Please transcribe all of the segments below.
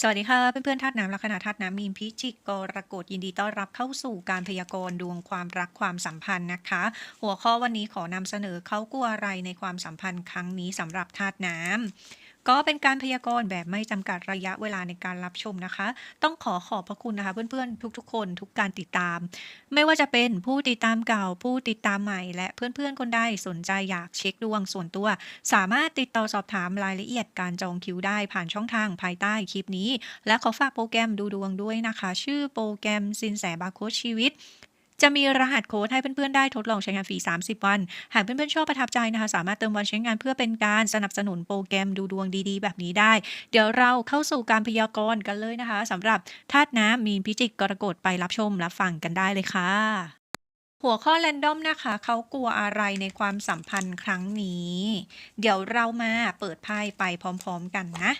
สวัสดีค่ะ เพื่อนๆธาตุน้ำลัคนาธาตุน้ำมีนพิจิกกรกฎยินดีต้อนรับเข้าสู่การพยากรณ์ดวงความรักความสัมพันธ์นะคะ หัวข้อวันนี้ขอนำเสนอเขากลัวอะไรในความสัมพันธ์ครั้งนี้สำหรับธาตุน้ำ ก็เป็นการพยากรณ์แบบไม่จำกัดระยะเวลาในการรับชมนะคะ ต้องขอขอบพระคุณนะคะ เพื่อนๆ ทุกๆ คนทุกการติดตาม ไม่ว่าจะเป็นผู้ติดตามเก่าผู้ติดตามใหม่ และเพื่อนๆ คนใดสนใจอยากเช็คดวงส่วนตัว สามารถติดต่อสอบถามรายละเอียดการจองคิวได้ผ่านช่องทางภายใต้คลิปนี้ และขอฝากโปรแกรมดูดวงด้วยนะคะ ชื่อโปรแกรมสินแสบาโคชีวิต จะมีรหัสโค้ดให้เพื่อนๆได้ทดลองใช้งานฟรี 30 วัน หากเพื่อนๆชอบประทับใจนะคะ สามารถเติมวันใช้งานเพื่อเป็นการสนับสนุนโปรแกรมดูดวงดีๆ แบบนี้ได้ เดี๋ยวเราเข้าสู่การพยากรณ์กันเลยนะคะสำหรับธาตุน้ำมีนพิจิกกรกฎไปรับชมรับฟังกันได้เลยค่ะหัวข้อแรนดอมนะคะ เขากลัวอะไรในความสัมพันธ์ครั้งนี้ เดี๋ยวเรามาเปิดไพ่ไปพร้อม ๆ กันนะ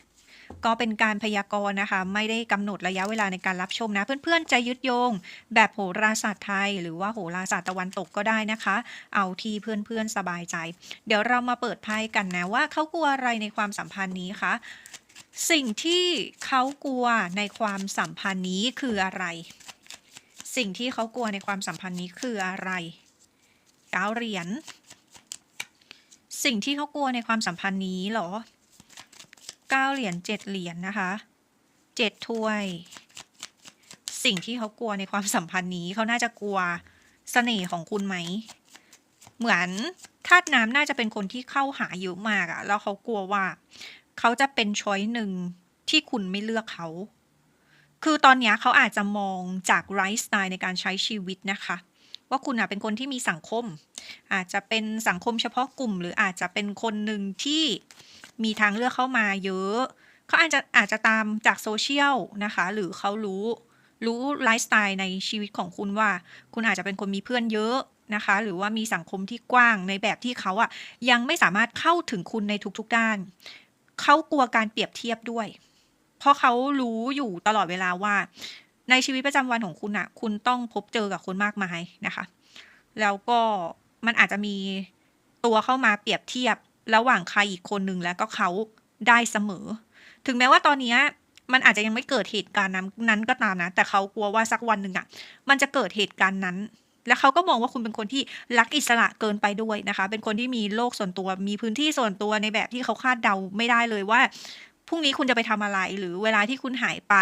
ก็เป็นการพยากรณ์นะคะ ไม่ได้กำหนดระยะเวลาในการรับชมนะ เพื่อนๆจะยึดโยง แบบโหราศาสตร์ไทย หรือว่าโหราศาสตร์ตะวันตกก็ได้นะคะ เอาที่เพื่อนๆสบายใจ เดี๋ยวเรามาเปิดไพ่กันนะว่าเขากลัวอะไรในความสัมพันธ์นี้คะสิ่งที่เขากลัวในความสัมพันธ์นี้คืออะไร สิ่งที่เขากลัวในความสัมพันธ์นี้คืออะไรเก้าเหรียญสิ่งที่เขากลัวในความสัมพันธ์นี้หรอ เก้าเหรียญเจ็ดเหรียญนะคะเจ็ดถ้วย สิ่งที่เขากลัวในความสัมพันธ์นี้เขาน่าจะกลัวเสน่ห์ของคุณไหม เหมือนธาตุน้ำน่าจะเป็นคนที่เข้าหาเยอะมากอะแล้วเขากลัวว่า เขาจะเป็นช้อยหนึ่งที่คุณไม่เลือกเขา คือตอนนี้เขาอาจจะมองจากไลฟ์สไตล์ในการใช้ชีวิตนะคะ ว่าคุณอะเป็นคนที่มีสังคม อาจจะเป็นสังคมเฉพาะกลุ่ม หรืออาจจะเป็นคนหนึ่งที่มีทางเลือกเข้ามาเยอะเขาอาจจะอาจจะตามจากโซเชียลนะคะ หรือเขารู้รู้ไลฟ์สไตล์ในชีวิตของคุณว่า คุณอาจจะเป็นคนมีเพื่อนเยอะนะคะ หรือว่ามีสังคมที่กว้างในแบบที่เขาอะยังไม่สามารถเข้าถึงคุณในทุกๆด้านเขากลัวการเปรียบเทียบด้วย เพราะเขารู้อยู่ตลอดเวลาว่า ในชีวิตประจำวันของคุณอะคุณต้องพบเจอกับคนมากมายนะคะ แล้วก็มันอาจจะมีตัวเข้ามาเปรียบเทียบระหว่างใครอีกคนหนึ่งแล้วก็เขาได้เสมอ ถึงแม้ว่าตอนนี้มันอาจจะยังไม่เกิดเหตุการณ์นั้นก็ตามนะ แต่เขากลัวว่าสักวันหนึ่งอะมันจะเกิดเหตุการณ์นั้น แล้วเขาก็มองว่าคุณเป็นคนที่รักอิสระเกินไปด้วยนะคะ เป็นคนที่มีโลกส่วนตัว มีพื้นที่ส่วนตัวในแบบที่เขาคาดเดาไม่ได้เลยว่าพรุ่งนี้คุณจะไปทำอะไร หรือเวลาที่คุณหายไป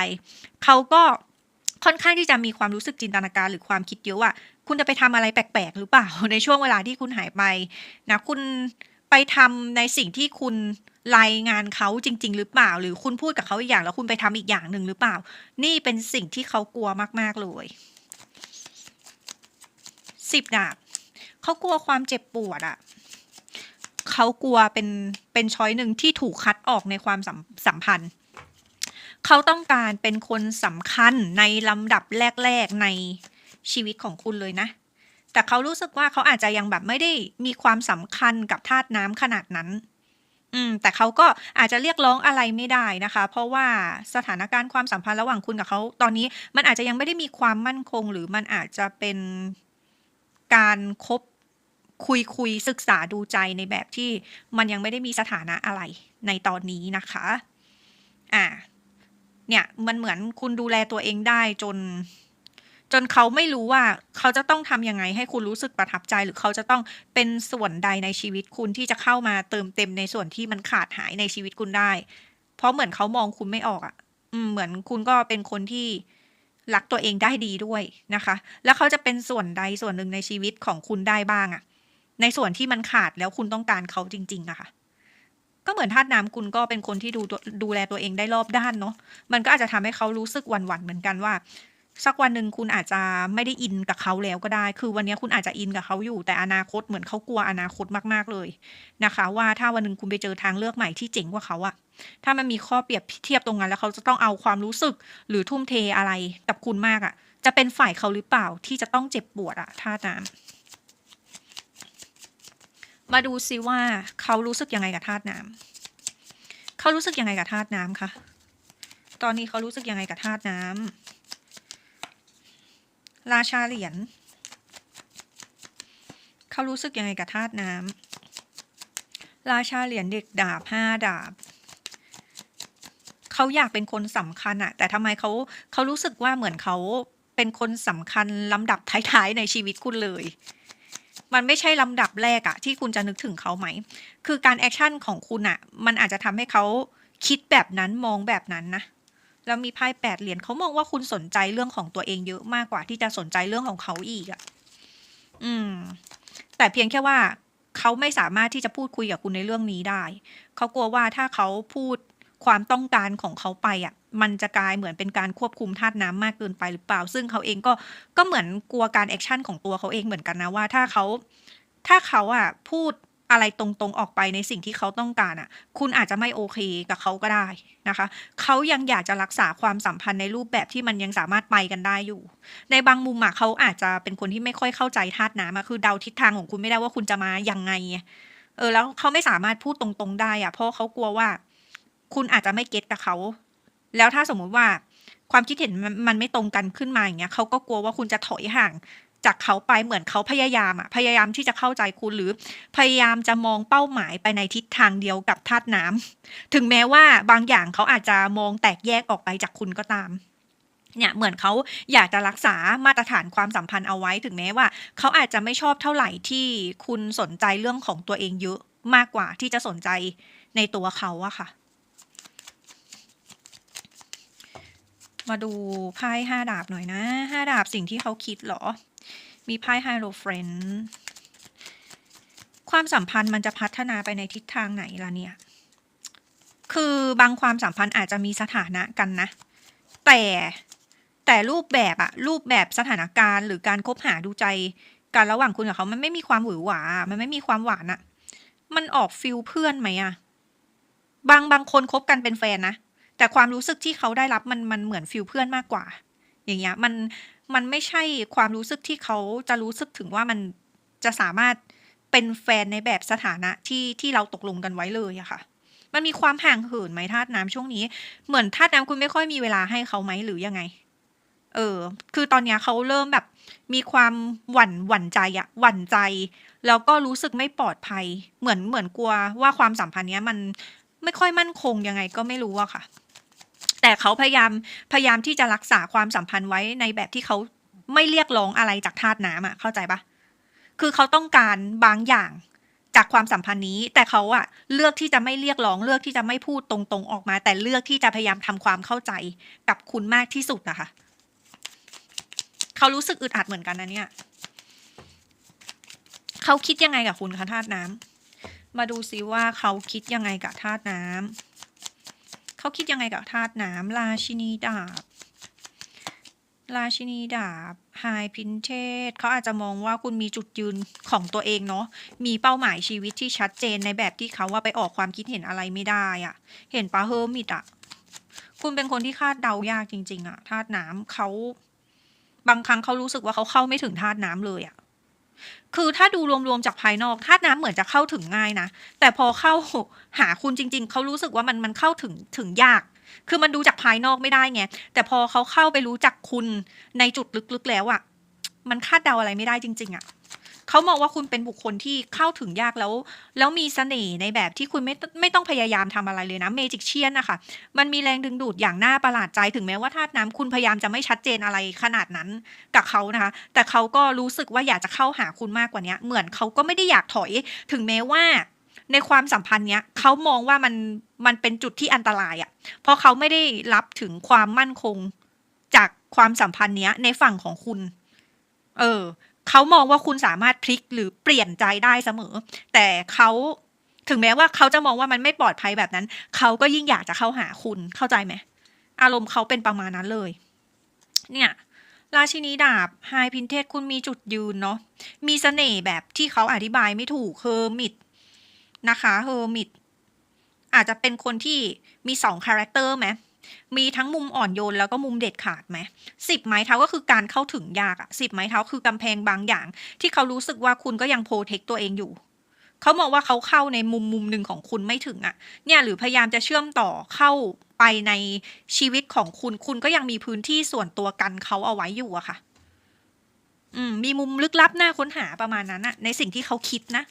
เขาก็ ค่อนข้างที่จะมีความรู้สึกจินตนาการหรือความคิดเยอะว่า คุณจะไปทำอะไรแปลกๆ หรือเปล่า ในช่วงเวลาที่คุณหายไปนะคุณไปทำในสิ่งที่คุณรายงานเขาจริง ๆ หรือเปล่า หรือคุณพูดกับเขาอีกอย่างแล้วคุณไปทำอีกอย่างหนึ่งหรือเปล่า นี่เป็นสิ่งที่เขากลัวมากๆเลยสิบดาบเขากลัวความเจ็บปวดอะเขากลัวเป็นเป็นช้อยหนึ่งที่ถูกคัดออกในความสัมสัมพันธ์ เขาต้องการเป็นคนสำคัญในลำดับแรก ๆในชีวิตของคุณเลยนะ แต่เขารู้สึกว่าเขาอาจจะยังแบบไม่ได้มีความสำคัญกับธาตุน้ำขนาดนั้น อืม แต่เขาก็อาจจะเรียกร้องอะไรไม่ได้นะคะ เพราะว่าสถานการณ์ความสัมพันธ์ระหว่างคุณกับเขาตอนนี้ มันอาจจะยังไม่ได้มีความมั่นคง หรือมันอาจจะเป็นการคบคุยคุยศึกษาดูใจในแบบที่มันยังไม่ได้มีสถานะอะไรในตอนนี้นะคะ อ่า เนี่ยมันเหมือนคุณดูแลตัวเองได้จน จนเขาไม่รู้ว่าเขาจะต้องทำยังไงให้คุณรู้สึกประทับใจ หรือเขาจะต้องเป็นส่วนใดในชีวิตคุณที่จะเข้ามาเติมเต็มในส่วนที่มันขาดหายในชีวิตคุณได้ เพราะเหมือนเขามองคุณไม่ออกอะ่ะ อืมเหมือนคุณก็เป็นคนที่รักตัวเองได้ดีด้วยนะคะ แล้วเขาจะเป็นส่วนใดส่วนหนึ่งในชีวิตของคุณได้บ้างอะ่ะ ในส่วนที่มันขาดแล้วคุณต้องการเขาจริง ๆอะค่ะ ก็เหมือนธาตุน้ำคุณก็เป็นคนที่ดูตัวดูแลตัวเองได้รอบด้านเนาะมันก็อาจจะทำให้เขารู้สึกหวั่นๆเหมือนกันว่า สักวันหนึ่งคุณอาจจะไม่ได้อินกับเขาแล้วก็ได้ คือวันนี้คุณอาจจะอินกับเขาอยู่ แต่อนาคตเหมือนเขากลัวอนาคตมากๆเลยนะคะ ว่าถ้าวันหนึ่งคุณไปเจอทางเลือกใหม่ที่เจ๋งกว่าเขาอะถ้ามันมีข้อเปรียบเทียบตรงนั้นแล้วเขาจะต้องเอาความรู้สึกหรือทุ่มเทอะไรกับคุณมากอะจะเป็นฝ่ายเขาหรือเปล่าที่จะต้องเจ็บปวดอะท่าน้ำ มาดูซิว่าเขารู้สึกยังไงกับธาตุน้ำเขารู้สึกยังไงกับธาตุน้ำคะ ตอนนี้เขารู้สึกยังไงกับธาตุน้ำราชาเหรียญเขารู้สึกยังไงกับธาตุน้ำราชาเหรียญเด็กดาบห้าดาบเขเขาอยากเป็นคนสำคัญอะแต่ทำไมเขาเขารู้สึกว่าเหมือนเขาเป็นคนสำคัญลำดับท้ายๆในชีวิตคุณเลย มันไม่ใช่ลำดับแรกอะที่คุณจะนึกถึงเขาไหม คือการแอคชั่นของคุณอะมันอาจจะทำให้เขาคิดแบบนั้นมองแบบนั้นนะแล้วมีไพ่แปดเหรียญเขามองว่าคุณสนใจเรื่องของตัวเองเยอะมากกว่าที่จะสนใจเรื่องของเขาอีกอะอืม แต่เพียงแค่ว่าเขาไม่สามารถที่จะพูดคุยกับคุณในเรื่องนี้ได้ เขากลัวว่าถ้าเขาพูด ความต้องการของเขาไปอะมันจะกลายเหมือนเป็นการควบคุมธาตุน้ำมากเกินไปหรือเปล่า ซึ่งเขาเองก็ก็เหมือนกลัวการแอคชั่นของตัวเขาเองเหมือนกันนะว่าถ้าเขาถ้าเขาอะพูดอะไรตรงๆออกไปในสิ่งที่เขาต้องการอะ คุณอาจจะไม่โอเคกับเขาก็ได้นะคะ เขายังอยากจะรักษาความสัมพันธ์ในรูปแบบที่มันยังสามารถไปกันได้อยู่ ในบางมุมอะเขาอาจจะเป็นคนที่ไม่ค่อยเข้าใจธาตุน้ำคือเดาทิศทางของคุณไม่ได้ว่าคุณจะมายังไงไงเออแล้วเขาไม่สามารถพูดตรงๆได้อะเพราะเขากลัวว่า คุณอาจจะไม่เก็ตกับเขา แล้วถ้าสมมุติว่าความคิดเห็นมันมันไม่ตรงกันขึ้นมาอย่างเงี้ยเขาก็กลัวว่าคุณจะถอยห่างจากเขาไปเหมือนเขาพยายามอะพยายามที่จะเข้าใจคุณหรือพยายามจะมองเป้าหมายไปในทิศทางเดียวกับธาตุน้ำถึงแม้ว่าบางอย่างเขาอาจจะมองแตกแยกออกไปจากคุณก็ตาม เนี่ยเหมือนเขาอยากจะรักษามาตรฐานความสัมพันธ์เอาไว้ ถึงแม้ว่า เขาอาจจะไม่ชอบเท่าไหร่ที่คุณสนใจเรื่องของตัวเองเยอะมากกว่าที่จะสนใจในตัวเขาอะค่ะ มาดูไพ่ห้าดาบหน่อยนะห้าดาบสิ่งที่เขาคิดเหรอ มีไพ่ไฮโลเฟรนความสัมพันธ์มันจะพัฒนาไปในทิศทางไหนล่ะเนี่ย คือบางความสัมพันธ์อาจจะมีสถานะกันนะ แต่แต่รูปแบบอะรูปแบบสถานการณ์ หรือการคบหาดูใจกันระหว่างคุณกับเขา มันไม่มีความหวือหวา มันไม่มีความหวานอะมันออกฟิลเพื่อนไหมอะบางบางคนคบกันเป็นแฟนนะ แต่ความรู้สึกที่เขาได้รับมันมันเหมือนฟิลเพื่อนมากกว่า อย่างเงี้ยมันมันไม่ใช่ความรู้สึกที่เขาจะรู้สึกถึงว่ามันจะสามารถเป็นแฟนในแบบสถานะที่ที่เราตกลงกันไว้เลยอะค่ะ มันมีความห่างเหินไหมธาตุน้ำช่วงนี้ เหมือนธาตุน้ำคุณไม่ค่อยมีเวลาให้เขาไหมหรือยังไง เออ คือตอนเนี้ยเขาเริ่มแบบ มีความหวั่นหวั่นใจอะหวั่นใจ แล้วก็รู้สึกไม่ปลอดภัย เหมือนเหมือนกลัวว่าความสัมพันธ์เนี้ยมันไม่ค่อยมั่นคงยังไงก็ไม่รู้อะค่ะ แต่เขาพยายามพยายามที่จะรักษาความสัมพันธ์ไว้ในแบบที่เขาไม่เรียกร้องอะไรจากธาตุน้ำอะเข้าใจปะคือเขาต้องการบางอย่างจากความสัมพันธ์นี้ แต่เขาอะเลือกที่จะไม่เรียกร้องเลือกที่จะไม่พูดตรงๆออกมา แต่เลือกที่จะพยายามทำความเข้าใจกับคุณมากที่สุดนะคะเขารู้สึกอึดอัดเหมือนกันนะเนี่ยเขาคิดยังไงกับคุณคะธาตุน้ำมาดูซิว่าเขาคิดยังไงกับธาตุน้ำ เขาคิดยังไงกับธาตุน้ำราชินีดาบ ราชินีดาบไฮพินเทสเขาอาจจะมองว่าคุณมีจุดยืนของตัวเองเนาะมีเป้าหมายชีวิตที่ชัดเจนในแบบที่เขาว่าไปออกความคิดเห็นอะไรไม่ได้อะเห็นปะเฮอร์มิดอะคุณเป็นคนที่คาดเดายากจริง ๆอะธาตุน้ำเขาบางครั้งเขารู้สึกว่าเขาเข้าไม่ถึงธาตุน้ำเลยอะ คือถ้าดูรวมๆจากภายนอกธาตุน้ำเหมือนจะเข้าถึงง่ายนะ แต่พอเข้าหาคุณจริง ๆ เขารู้สึกว่ามันมันเข้าถึงถึงยาก คือมันดูจากภายนอกไม่ได้ไง แต่พอเขาเข้าไปรู้จักคุณในจุดลึกๆแล้วอะ่ะ มันคาดเดาอะไรไม่ได้จริง ๆอะ่ะ เขามองว่าคุณเป็นบุคคลที่เข้าถึงยากแล้ว แล้วมีเสน่ห์ในแบบที่คุณไม่ไม่ต้องพยายามทำอะไรเลยนะเมจิกเชียนนะคะมันมีแรงดึงดูดอย่างน่าประหลาดใจถึงแม้ว่าธาตุน้ำคุณพยายามจะไม่ชัดเจนอะไรขนาดนั้นกับเขานะคะ แต่เขาก็รู้สึกว่าอยากจะเข้าหาคุณมากกว่านี้เหมือนเขาก็ไม่ได้อยากถอย ถึงแม้ว่าในความสัมพันธ์เนี้ยเขามองว่ามันมันเป็นจุดที่อันตรายอะ่ะ เพราะเขาไม่ได้รับถึงความมั่นคงจากความสัมพันธ์เนี้ยในฝั่งของคุณ เออ เขามองว่าคุณสามารถพลิกหรือเปลี่ยนใจได้เสมอ แต่เขาถึงแม้ว่าเขาจะมองว่ามันไม่ปลอดภัยแบบนั้น เขาก็ยิ่งอยากจะเข้าหาคุณเข้าใจไหมอารมณ์เขาเป็นประมาณนั้นเลย เนี่ยราชินีดาบไฮพินเทสคุณมีจุดยืนเนาะมีเสน่ห์แบบที่เขาอธิบายไม่ถูกเฮอร์มิดนะคะเฮอร์มิดอาจจะเป็นคนที่มีสองคาแรคเตอร์ไหม มีทั้งมุมอ่อนโยนแล้วก็มุมเด็ดขาดไหมสิบไม้เท้าก็คือการเข้าถึงยากอะสิบไม้เท้าคือกำแพงบางอย่าง ที่เขารู้สึกว่าคุณก็ยังโปรเทคตัวเองอยู่เขามองว่าเขาเข้าในมุมมุมหนึ่งของคุณไม่ถึงอะเนี่ยหรือพยายามจะเชื่อมต่อเข้าไปในชีวิตของคุณ คุณก็ยังมีพื้นที่ส่วนตัวกันเขาเอาไว้อยู่อะค่ะ อืม มีมุมลึกลับน่าค้นหาประมาณนั้นอะในสิ่งที่เขาคิดนะ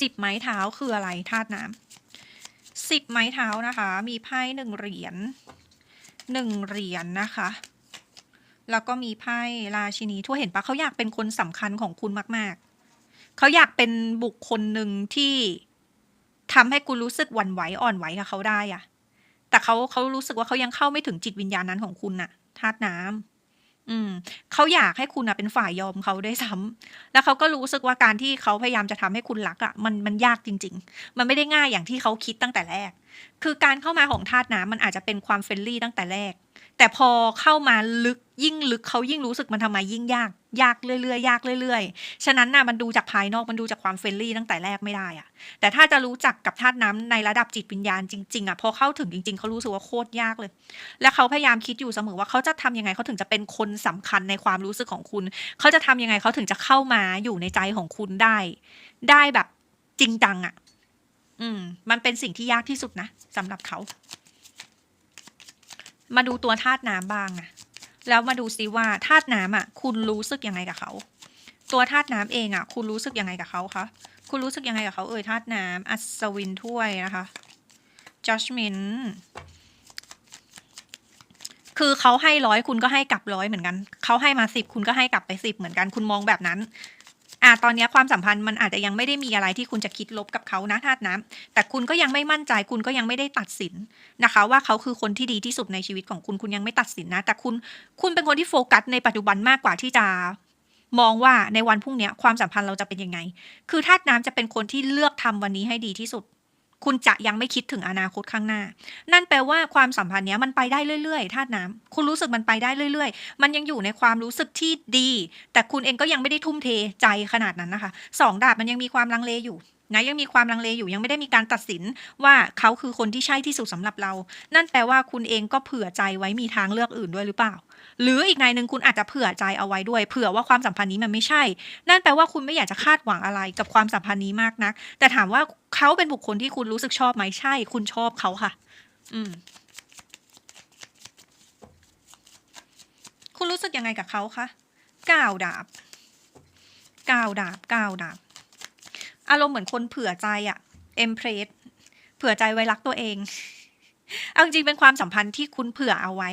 สิบไม้เท้าคืออะไรธาตุน้ำ สิบไม้เท้านะคะ มีไพ่หนึ่งเหรียญหนึ่งเหรียญนะคะ แล้วก็มีไพ่ราชินีทั่วเห็นปะเขาอยากเป็นคนสำคัญของคุณมาก ๆ เขาอยากเป็นบุคคลหนึ่งที่ทำให้คุณรู้สึกหวั่นไหวอ่อนไหวกับเขาได้อะแต่เขาเขารู้สึกว่าเขายังเข้าไม่ถึงจิตวิญญาณนั้นของคุณน่ะธาตุน้ำ อืมเขาอยากให้คุณอะเป็นฝ่ายยอมเขาได้วยซ้ำแล้วเขาก็รู้สึกว่าการที่เขาพยายามจะทำให้คุณรักอะมันมันยากจริง ๆ มันไม่ได้ง่ายอย่างที่เขาคิดตั้งแต่แรก คือการเข้ามาของธาตุน้ำมันอาจจะเป็นความเฟรนลี่ตั้งแต่แรก แต่พอเข้ามาลึกยิ่งลึกเขายิ่งรู้สึกมันทำไมยิ่งยาก ยากเรื่อยๆยากเรื่อยๆ ฉะนั้นน่ะมันดูจากภายนอกมันดูจากความเฟรนลี่ตั้งแต่แรกไม่ได้อะแต่ถ้าจะรู้จักกับธาตุน้ำในระดับจิตวิญญาณจริงๆอะพอเข้าถึงจริงๆเขารู้สึกว่าโคตรยากเลย และเขาพยายามคิดอยู่เสมอว่าเขาจะทำยังไงเขาถึงจะเป็นคนสำคัญในความรู้สึกของคุณ เขาจะทำยังไงเขาถึงจะเข้ามาอยู่ในใจของคุณได้ ได้แบบจริงจังอะ อืม มันเป็นสิ่งที่ยากที่สุดนะสำหรับเขา มาดูตัวธาตุน้ำบ้างนะแล้วมาดูซิว่าธาตุน้ำอะ คุณรู้สึกยังไงกับเขา ตัวธาตุน้ำเองอะ คุณรู้สึกยังไงกับเขาคะคุณรู้สึกยังไงกับเขาเอ่ยธาตุน้ำอัศวินถ้วยนะคะ judgment คือเขาให้ร้อยคุณก็ให้กลับร้อยเหมือนกัน เขาให้มาสิบคุณก็ให้กลับไปสิบเหมือนกัน คุณมองแบบนั้น อ่าตอนนี้ความสัมพันธ์มันอาจจะยังไม่ได้มีอะไรที่คุณจะคิดลบกับเขานะธาตุน้ำแต่คุณก็ยังไม่มั่นใจคุณก็ยังไม่ได้ตัดสินนะคะ ว่าเขาคือคนที่ดีที่สุดในชีวิตของคุณคุณยังไม่ตัดสินนะ แต่คุณคุณเป็นคนที่โฟกัสในปัจจุบันมากกว่าที่จะมองว่าในวันพรุ่งนี้ความสัมพันธ์เราจะเป็นยังไง คือธาตุน้ำจะเป็นคนที่เลือกทำวันนี้ให้ดีที่สุด คุณจะยังไม่คิดถึงอนาคตข้างหน้า นั่นแปลว่าความสัมพันธ์เนี้ยมันไปได้เรื่อยๆธาตุน้ำคุณรู้สึกมันไปได้เรื่อย ๆ มันยังอยู่ในความรู้สึกที่ดี แต่คุณเองก็ยังไม่ได้ทุ่มเทใจขนาดนั้นนะคะสองดาบมันยังมีความลังเลอยู่นะยังมีความลังเลอยู่ยังไม่ได้มีการตัดสินว่าเขาคือคนที่ใช่ที่สุดสำหรับเรา นั่นแปลว่าคุณเองก็เผื่อใจไว้มีทางเลือกอื่นด้วยหรือเปล่า หรืออีกในหนึ่งคุณอาจจะเผื่อใจเอาไว้ด้วย เผื่อว่าความสัมพันธ์นี้มันไม่ใช่ นั่นแปลว่าคุณไม่อยากจะคาดหวังอะไรกับความสัมพันธ์นี้มากนัก แต่ถามว่าเขาเป็นบุคคลที่คุณรู้สึกชอบไหมใช่ คุณชอบเขาค่ะ อืม คุณรู้สึกยังไงกับเขาคะก้าวดาบก้าวดาบก้าวดาบ อารมณ์เหมือนคนเผื่อใจอะเอ็มเพรสเผื่อใจไว้รักตัวเอง เอาจริงเป็นความสัมพันธ์ที่คุณเผื่อเอาไว้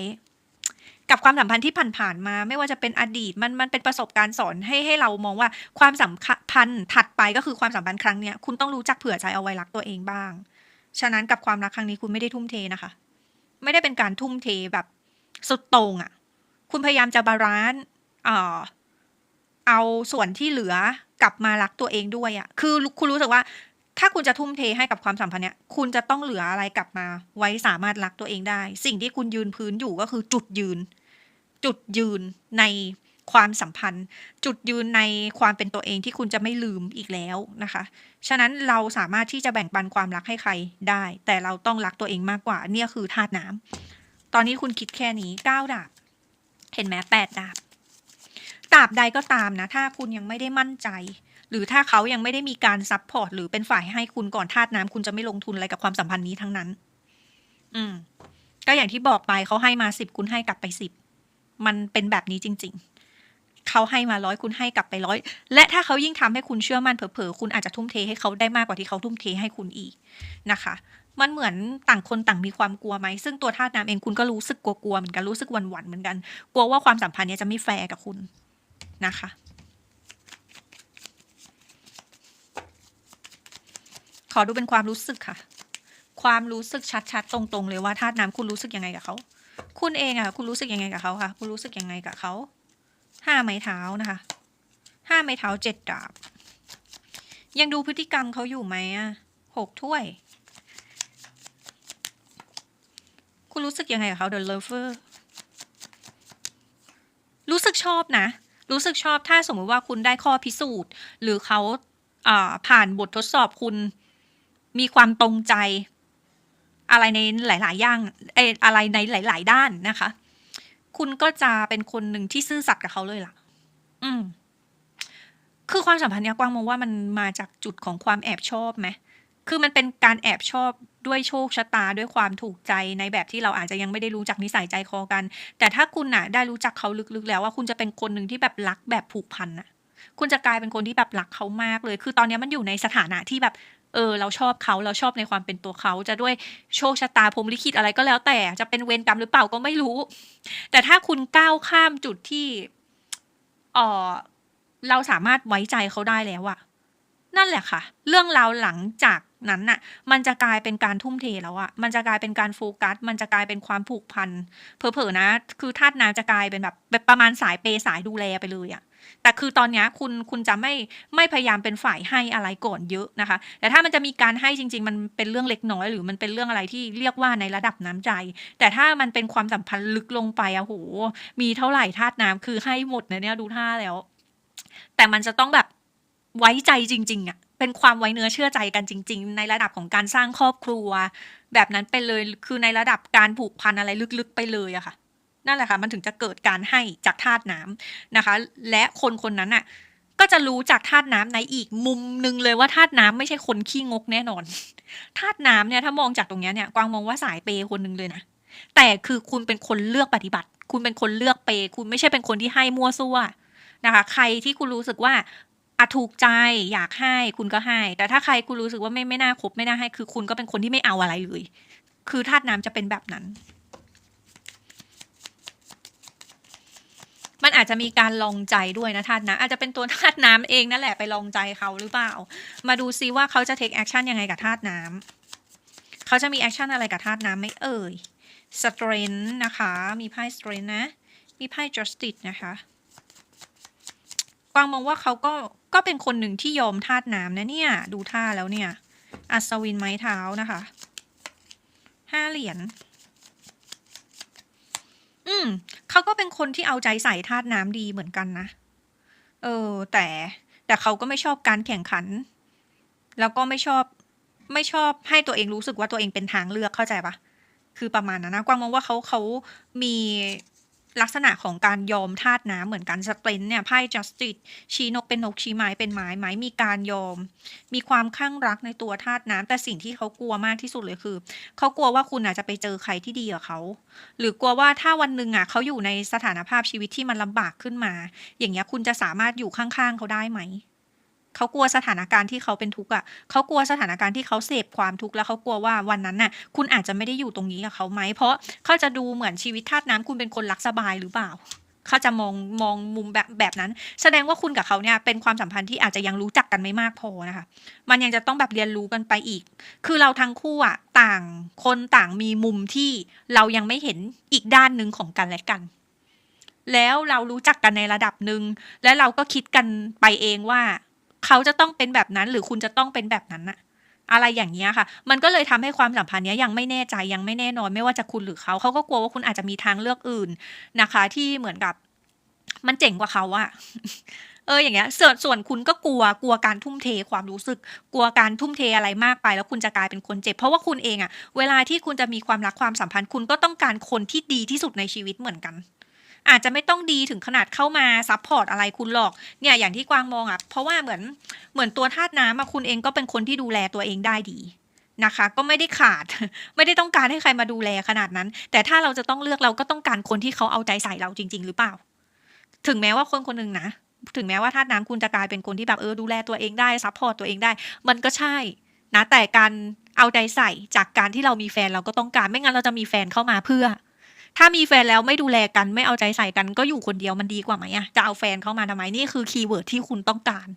กับความสัมพันธ์ที่ผ่านๆมา ไม่ว่าจะเป็นอดีตมันมันเป็นประสบการณ์สอนให้ให้เรามองว่าความสัมพันธ์ถัดไปก็คือความสัมพันธ์ครั้งเนี้ยคุณต้องรู้จักเผื่อใจเอาไว้รักตัวเองบ้าง ฉะนั้นกับความรักครั้งนี้คุณไม่ได้ทุ่มเทนะคะ ไม่ได้เป็นการทุ่มเทแบบสุดโต่งอะ่ะ คุณพยายามจะบาลานซ์เออเอาส่วนที่เหลือ กลับมารักตัวเองด้วยอะ่ะ คือคุณรู้สึกว่า ถ้าคุณจะทุ่มเทให้กับความสัมพันธ์เนี้ยคุณจะต้องเหลืออะไรกลับมา ไว้สามารถรักตัวเองได้ สิ่งที่คุณยืนพื้นอยู่ก็คือจุดยืน จุดยืนในความสัมพันธ์ จุดยืนในความเป็นตัวเองที่คุณจะไม่ลืมอีกแล้วนะคะ ฉะนั้นเราสามารถที่จะแบ่งปันความรักให้ใครได้ แต่เราต้องรักตัวเองมากกว่า เนี่ยคือธาตุน้ำตอนนี้คุณคิดแค่นี้เก้าดาบ เห็นไหมแปดดาบ ตราบใดก็ตามนะ ถ้าคุณยังไม่ได้มั่นใจ หรือถ้าเขายังไม่ได้มีการซัพพอร์ตหรือเป็นฝ่ายให้คุณก่อนธาตุน้ำคุณจะไม่ลงทุนอะไรกับความสัมพันธ์นี้ทั้งนั้น อืม ก็อย่างที่บอกไปเขาให้มาสิบคุณให้กลับไปสิบมันเป็นแบบนี้จริง ๆ เขาให้มาร้อยคุณให้กลับไปร้อยและถ้าเขายิ่งทำให้คุณเชื่อมั่นเผลอๆคุณอาจจะทุ่มเทให้เขาได้มากกว่าที่เขาทุ่มเทให้คุณอีกนะคะ มันเหมือนต่างคนต่างมีความกลัวไหมซึ่งตัวธาตุน้ำเองคุณก็รู้สึกกลัวๆเหมือนกันรู้สึกหวั่นๆเหมือนกัน กลัวว่าความสัมพันธ์นี้จะไม่แฟร์กับคุณ นะคะ ขอดูเป็นความรู้สึกค่ะ ความรู้สึกชัดๆ ตรงๆ เลยว่าธาตุน้ำคุณรู้สึกยังไงกับเขาคุณเองอะคุณรู้สึกยังไงกับเขาคะคุณรู้สึกยังไงกับเขาห้าไม้เท้านะคะห้าไม้เท้าเจ็ดดาบ ยังดูพฤติกรรมเขาอยู่ไหมอะหกถ้วย คุณรู้สึกยังไงกับเขา The Lover รู้สึกชอบนะ รู้สึกชอบถ้าสมมติว่าคุณได้ข้อพิสูจน์ หรือเขาผ่านบททดสอบคุณ มีความตรงใจ อะไรในหลาย ๆ อย่างเอออะไรในหลาย ๆ ด้านนะคะ คุณก็จะเป็นคนหนึ่งที่ซื่อสัตย์กับเขาเลยล่ะ อืมคือความสัมพันธ์เนี้ยกวางมองว่ามันมาจากจุดของความแอบชอบไหม คือมันเป็นการแอบชอบด้วยโชคชะตาด้วยความถูกใจในแบบที่เราอาจจะยังไม่ได้รู้จักนิสัยใจคอกัน แต่ถ้าคุณน่ะ ได้รู้จักเขาลึกๆ แล้วว่าคุณจะเป็นคนหนึ่งที่แบบรักแบบผูกพันน่ะ คุณจะกลายเป็นคนที่แบบรักเขามากเลย คือตอนนี้มันอยู่ในสถานะที่แบบเออเราชอบเขาเราชอบในความเป็นตัวเขาจะด้วยโชคชะตาพรหมลิขิตอะไรก็แล้วแต่จะเป็นเวรกรรมหรือเปล่าก็ไม่รู้ แต่ถ้าคุณก้าวข้ามจุดที่เออเราสามารถไว้ใจเขาได้แล้วอะนั่นแหละค่ะ เรื่องราวหลังจาก นั้นน่ะ มันจะกลายเป็นการทุ่มเทแล้วอะมันจะกลายเป็นการโฟกัส มันจะกลายเป็นความผูกพัน เผลอๆนะ คือธาตุน้ำจะกลายเป็นแบบแบบประมาณสายเปย์สายดูแลไปเลยอะแต่คือตอนนี้คุณคุณจะไม่ไม่พยายามเป็นฝ่ายให้อะไรก่อนเยอะนะคะ แต่ถ้ามันจะมีการให้จริง ๆ มันเป็นเรื่องเล็กน้อย หรือมันเป็นเรื่องอะไรที่เรียกว่าในระดับน้ำใจ แต่ถ้ามันเป็นความสัมพันธ์ลึกลงไปอะโหมีเท่าไหร่ธาตุน้ำคือให้หมดนะเนี่ยดูท่าแล้ว แต่มันจะต้องแบบไว้ใจจริง ๆอะ เป็นความไว้เนื้อเชื่อใจกันจริง ๆ ในระดับของการสร้างครอบครัว แบบนั้นไปเลยคือในระดับการผูกพันอะไรลึกๆไปเลยอะค่ะ นั่นแหละค่ะ มันถึงจะเกิดการให้จากธาตุน้ำนะคะ และคนคนนั้นน่ะก็จะรู้จากธาตุน้ำในอีกมุมหนึ่งเลยว่าธาตุน้ำไม่ใช่คนขี้งกแน่นอนธาตุน้ำเนี่ยถ้ามองจากตรงเนี้ยเนี่ยกวางมองว่าสายเปย์คนหนึ่งเลยนะแต่คือคุณเป็นคนเลือกปฏิบัติ คุณเป็นคนเลือกเปย์คุณไม่ใช่เป็นคนที่ให้มั่วซั่วนะคะ ใครที่คุณรู้สึกว่า อะถูกใจอยากให้คุณก็ให้ แต่ถ้าใครคุณรู้สึกว่าไม่ไม่น่าคบไม่น่าให้ คือคุณก็เป็นคนที่ไม่เอาอะไรเลย คือธาตุน้ำจะเป็นแบบนั้น มันอาจจะมีการลองใจด้วยนะธาตุน้ำอาจจะเป็นตัวธาตุน้ำเองนั่นแหละไปลองใจเขาหรือเปล่า มาดูซิว่าเขาจะ take action ยังไงกับธาตุน้ำเขาจะมี action อะไรกับธาตุน้ำไหม่เอ่ย strength นะคะ มีไพ่ strength นะ มีไพ่ justice นะคะ กวางมองว่าเขาก็ก็เป็นคนหนึ่งที่ยอมธาตุน้ำนะเนี่ย ดูท่าแล้วเนี่ย อัศวินไม้เท้านะคะ ห้าเหรียญ อืม เขาก็เป็นคนที่เอาใจใส่ธาตุน้ำดีเหมือนกันนะ เออ แต่แต่เขาก็ไม่ชอบการแข่งขัน แล้วก็ไม่ชอบไม่ชอบให้ตัวเองรู้สึกว่าตัวเองเป็นทางเลือกเข้าใจปะคือประมาณนั้นนะ กวางมองว่าเขาเขามี ลักษณะของการยอมธาตุน้ำเหมือนกันสเตนเนี่ยไพ่ justice ชี้นกเป็นนกชี้ไม้เป็นไม้ไม้มีการยอม มีความข้างรักในตัวธาตุน้ำแต่สิ่งที่เขากลัวมากที่สุดเลยคือ เขากลัวว่าคุณอาจจะไปเจอใครที่ดีกับเขา หรือกลัวว่าถ้าวันหนึ่งอะเขาอยู่ในสถานภาพชีวิตที่มันลำบากขึ้นมา อย่างเงี้ยคุณจะสามารถอยู่ข้างๆเขาได้ไหม เขากลัวสถานการณ์ที่เขาเป็นทุกข์อะเขากลัวสถานการณ์ที่เขาเสพความทุกข์แล้วเขากลัวว่าวันนั้นน่ะ คุณอาจจะไม่ได้อยู่ตรงนี้กับเขาไหม เพราะเขาจะดูเหมือนชีวิตธาตน้ำคุณเป็นคนรักสบายหรือเปล่าเขาจะมองมองมุมแบบแบบนั้น แสดงว่าคุณกับเขาเนี่ยเป็นความสัมพันธ์ที่อาจจะยังรู้จักกันไม่มากพอนะคะ มันยังจะต้องแบบเรียนรู้กันไปอีก คือเราทั้งคู่อะต่างคนต่างมีมุมที่เรายังไม่เห็นอีกด้านหนึ่งของกันและกัน แล้วเรารู้จักกันในระดับหนึ่งและเราก็คิดกันไปเองว่า เขาจะต้องเป็นแบบนั้น หรือคุณจะต้องเป็นแบบนั้นอะอะไรอย่างเงี้ยค่ะ มันก็เลยทำให้ความสัมพันธ์เนี้ยยังไม่แน่ใจยังไม่แน่นอน ไม่ว่าจะคุณหรือเขาเขาก็กลัวว่าคุณอาจจะมีทางเลือกอื่นนะคะ ที่เหมือนกับ มันเจ๋งกว่าเขาอะเอออย่างเงี้ยส่วนส่วนคุณก็กลัวกลัวการทุ่มเทความรู้สึก กลัวการทุ่มเทอะไรมากไป แล้วคุณจะกลายเป็นคนเจ็บ เพราะว่าคุณเองอะเวลาที่คุณจะมีความรักความสัมพันธ์ คุณก็ต้องการคนที่ดีที่สุดในชีวิตเหมือนกัน อาจจะไม่ต้องดีถึงขนาดเข้ามาซัพพอร์ตอะไรคุณหรอกเนี่ยอย่างที่กวางมองอะเพราะว่าเหมือนเหมือนตัวธาตุน้ำอะคุณเองก็เป็นคนที่ดูแลตัวเองได้ดีนะคะ ก็ไม่ได้ขาดไม่ได้ต้องการให้ใครมาดูแลขนาดนั้น แต่ถ้าเราจะต้องเลือกเราก็ต้องการคนที่เขาเอาใจใส่เราจริง ๆ หรือเปล่า ถึงแม้ว่าคนคนหนึ่งนะถึงแม้ว่าธาตุน้ำคุณจะกลายเป็นคนที่แบบเออดูแลตัวเองได้ซัพพอร์ตตัวเองได้ มันก็ใช่นะแต่การเอาใจใส่จากการที่เรามีแฟนเราก็ต้องการไม่งั้นเราจะมีแฟนเข้ามาเพื่อ ถ้ามีแฟนแล้วไม่ดูแลกันไม่เอาใจใส่กันก็อยู่คนเดียวมันดีกว่าไหมอะจะเอาแฟนเข้ามาทำไมนี่คือคีย์เวิร์ดที่คุณต้องการ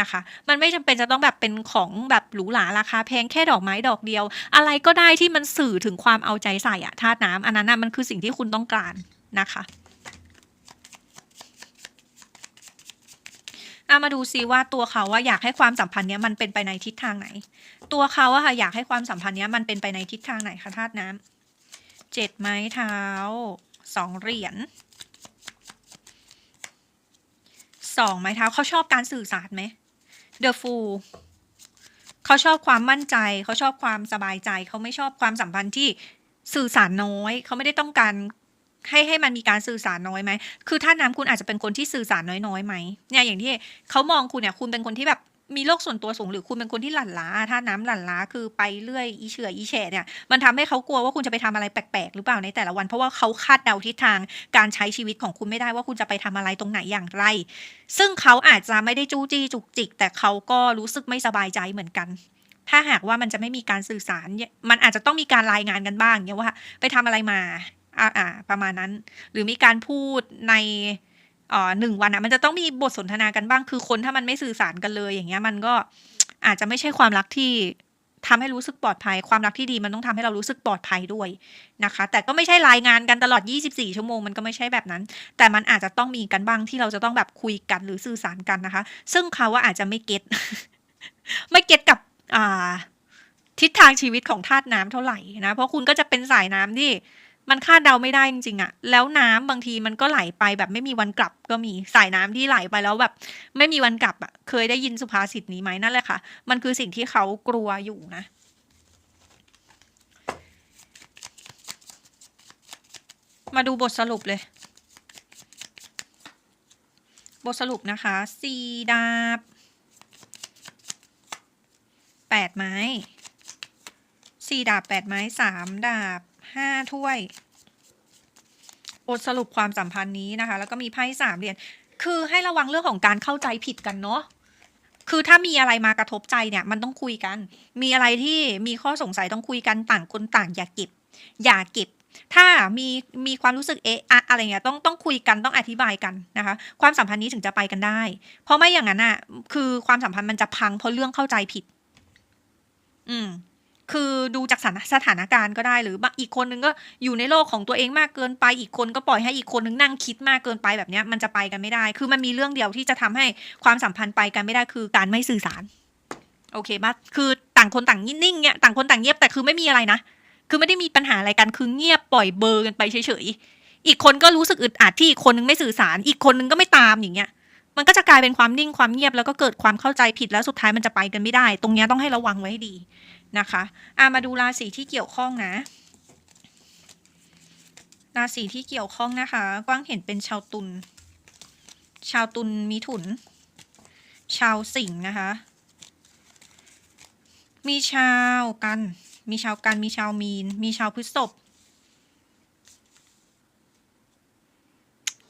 นะคะ มันไม่จำเป็นจะต้องแบบเป็นของแบบหรูหราราคาแพงแค่ดอกไม้ดอกเดียว อะไรก็ได้ที่มันสื่อถึงความเอาใจใส่อะธาตุน้ำอันนั้นนะมันคือสิ่งที่คุณต้องการนะคะอามาดูซิว่าตัวเขาว่าอยากให้ความสัมพันธ์เนี้ยมันเป็นไปในทิศทางไหน ตัวเขาอะค่ะอยากให้ความสัมพันธ์เนี้ยมันเป็นไปในทิศทางไหนคะธาตุน้ำ เจ็ดไม้เท้าสองเหรียญสองไม้เท้าเขาชอบการสื่อสารไหม The Fool เขาชอบความมั่นใจ เขาชอบความสบายใจ เขาไม่ชอบความสัมพันธ์ที่สื่อสารน้อย เขาไม่ได้ต้องการให้ให้มันมีการสื่อสารน้อยไหม คือท่าน้ำคุณอาจจะเป็นคนที่สื่อสารน้อยๆไหมเนี่ยอย่างที่เขามองคุณเนี่ยคุณเป็นคนที่แบบ มีโลกส่วนตัวสูงหรือคุณเป็นคนที่หลั่นล้า ถ้าน้ำหลั่นล้าคือไปเรื่อยอีเฉื่อยอีแฉะเนี่ยมันทำให้เขากลัวว่าคุณจะไปทำอะไรแปลกๆหรือเปล่าในแต่ละวัน เพราะว่าเขาคาดเดาทิศทางการใช้ชีวิตของคุณไม่ได้ว่าคุณจะไปทำอะไรตรงไหนอย่างไร ซึ่งเขาอาจจะไม่ได้จู้จี้จุกจิก แต่เขาก็รู้สึกไม่สบายใจเหมือนกันถ้าหากว่ามันจะไม่มีการสื่อสาร มันอาจจะต้องมีการรายงานกันบ้างเนี่ยว่า ไปทำอะไรมา อ่าประมาณนั้น หรือมีการพูดใน อ่อหนึ่งวันอะมันจะต้องมีบทสนทนากันบ้างคือคนถ้ามันไม่สื่อสารกันเลยอย่างเงี้ยมันก็อาจจะไม่ใช่ความรักที่ทำให้รู้สึกปลอดภัย ความรักที่ดีมันต้องทำให้เรารู้สึกปลอดภัยด้วยนะคะ แต่ก็ไม่ใช่รายงานกันตลอด 24 ชั่วโมงมันก็ไม่ใช่แบบนั้น แต่มันอาจจะต้องมีกันบ้างที่เราจะต้องแบบคุยกันหรือสื่อสารกันนะคะ ซึ่งเขาว่าอาจจะไม่เก็ตไม่เก็ตกับอ่าทิศทางชีวิตของธาตุน้ำเท่าไหร่นะ เพราะคุณก็จะเป็นสายน้ำที่ มันคาดเดาไม่ได้จริงๆอะแล้วน้ำบางทีมันก็ไหลไปแบบไม่มีวันกลับก็มีสายน้ำที่ไหลไปแล้วแบบ ไม่มีวันกลับอะเคยได้ยินสุภาษิตนี้ไหมนั่นแหละค่ะ มันคือสิ่งที่เขากลัวอยู่นะมาดูบทสรุปเลย บทสรุปนะคะสี่ดาบแปดไม้สี่ดาบแปดไม้สามดาบ ห้าถ้วยบทสรุปความสัมพันธ์นี้นะคะ แล้วก็มีไพ่สามเหรียญคือให้ระวังเรื่องของการเข้าใจผิดกันเนาะคือถ้ามีอะไรมากระทบใจเนี่ย มันต้องคุยกัน มีอะไรที่มีข้อสงสัยต้องคุยกันต่างคนต่างอย่าเก็บ อย่าเก็บ ถ้ามีมีความรู้สึกเอะอะอะไรเงี้ยต้องต้องคุยกันต้องอธิบายกันนะคะ ความสัมพันธ์นี้ถึงจะไปกันได้ เพราะไม่อย่างนั้นอะคือความสัมพันธ์มันจะพังเพราะเรื่องเข้าใจผิด อืม คือดูจากสถานสถานการณ์ก็ได้หรืออีกคนนึงก็อยู่ในโลกของตัวเองมากเกินไปอีกคนก็ปล่อยให้อีกคนนึงนั่งคิดมากเกินไปแบบนี้มันจะไปกันไม่ได้ คือมันมีเรื่องเดียวที่จะทำให้ความสัมพันธ์ไปกันไม่ได้คือการไม่สื่อสาร โอเคปะคือต่างคนต่างนิ่งเนี่ยต่างคนต่างเงียบแต่คือไม่มีอะไรนะคือไม่ได้มีปัญหาอะไรกันคือเงียบปล่อยเบอร์กันไปเฉยๆอีกคนก็รู้สึกอึดอัดที่อีกคนนึงไม่สื่อสาร อีกคนนึงก็ไม่ตามอย่างเงี้ย มันก็จะกลายเป็นความนิ่งความเงียบแล้วก็เกิดความเข้าใจผิดแล้วสุดท้ายมันจะไปกันไม่ได้ ตรงเนี้ยต้องให้ระวังไว้ให้ดีนะคะอะมาดูราศีที่เกี่ยวข้องนะราศีที่เกี่ยวข้องนะคะ กว้างเห็นเป็นชาวตุลชาวตุลมีถุน ชาวสิงห์นะคะ มีชาวกัน มีชาวกัน มีชาวมีน มีชาวพฤษภ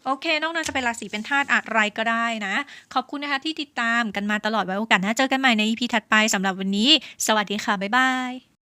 โอเคนอกนั้นจะเป็นราศีเป็นธาตุอะไรก็ได้นะ ขอบคุณนะคะที่ติดตามกันมาตลอดไว้โอกาสหน้าเจอกันใหม่ใน EP ถัดไปสำหรับวันนี้ สวัสดีค่ะ บ๊ายบาย